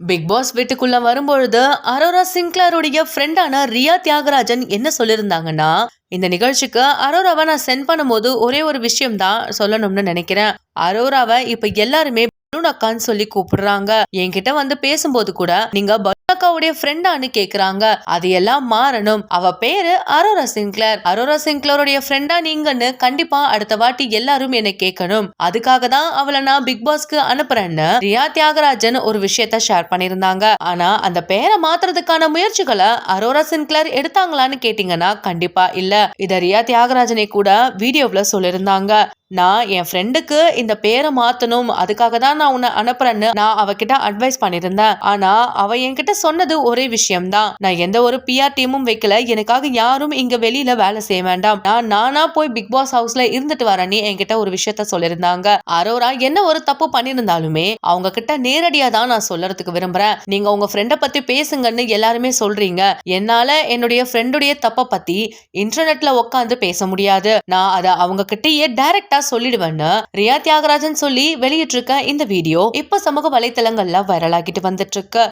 Big pass வீட்டுக்குள்ள வரும்பொழுது அரோரா சிங்க்லருடைய ஃப்ரெண்டான ரியா தியாகராஜன் என்ன சொல்லியிருந்தாங்கன்னா இந்த நிகழ்ச்சிக்கு அரோராவை நான் சென்ட் பண்ணும்போது ஒரே ஒரு விஷயம் தான் சொல்லணும்னு நினைக்கிறேன். அரோராவை இப்ப எல்லாருமே பலூன் அக்கான்னு சொல்லி கூப்பிடுறாங்க. என்கிட்ட வந்து பேசும்போது கூட நீங்க பலூன் அக்காவுடைய ஃப்ரெண்டான்னு கேக்குறாங்க. அது எல்லாம் மாறணும். அவ பேரு அரோரா சிங்க்லர் அரோரா சிங்க்லருடைய ஃப்ரெண்டா நீங்கன்னு கண்டிப்பா அடுத்த வாட்டி எல்லாரும் என்ன கேட்கணும் அதுக்காக தான் அவளை நான் பிக் பாஸ்க்கு அனுப்புறேன்னு ரியா தியாகராஜன் ஒரு விஷயத்த ஷேர் பண்ணியிருந்தாங்க. ஆனா அந்த பேரை மாத்துறதுக்கான முயற்சிகளை அரோரா சின்க்ளர் எடுத்தாங்களான்னு கேட்டீங்கன்னா கண்டிப்பா இல்ல. இத ரியா தியாகராஜனை கூட வீடியோவில் சொல்லியிருந்தாங்க. நான் என் ஃப்ரெண்டுக்கு இந்த பேரை மாத்தணும். அதுக்காக தான் நான் உன்னை அனுப்புறேன்னு நான் அவகிட்ட அட்வைஸ் பண்ணியிருந்தேன். ஆனா அவ என்கிட்ட சொன்னது ஒரே விஷயம்தான். நான் எந்த ஒரு பிஆர் டீமும் வைக்கல. எனக்காக யாரும் இங்க வெளியில வேலை செய்ய வேண்டாம். நான் நானா போய் பிக் பாஸ் ஹவுஸ்ல இருந்துட்டு வரேன்னு என்கிட்ட ஒரு விஷயத்த சொல்லியிருந்தாங்க. அரோரா என்ன ஒரு தப்பு பண்ணியிருந்தாலுமே அவங்க கிட்ட நேரடியா தான் நான் சொல்லறதுக்கு விரும்புறேன். நீங்க உங்க ஃப்ரெண்டை பத்தி பேசுங்கன்னு எல்லாருமே சொல்றீங்க. என்னால என்னுடைய ஃப்ரெண்டுடைய தப்பை பத்தி இன்டர்நெட்ல உட்காந்து பேச முடியாது. நான் அதை அவங்க கிட்டயே டைரக்டா சொல்லிடுவேன்னு ரியா தியாகராஜன் சொல்லி வெளியிட்டிருக்க இந்த வீடியோ இப்ப சமூக வலைத்தளங்கள்ல வைரல் ஆகிட்டு வந்துட்டு இருக்கு.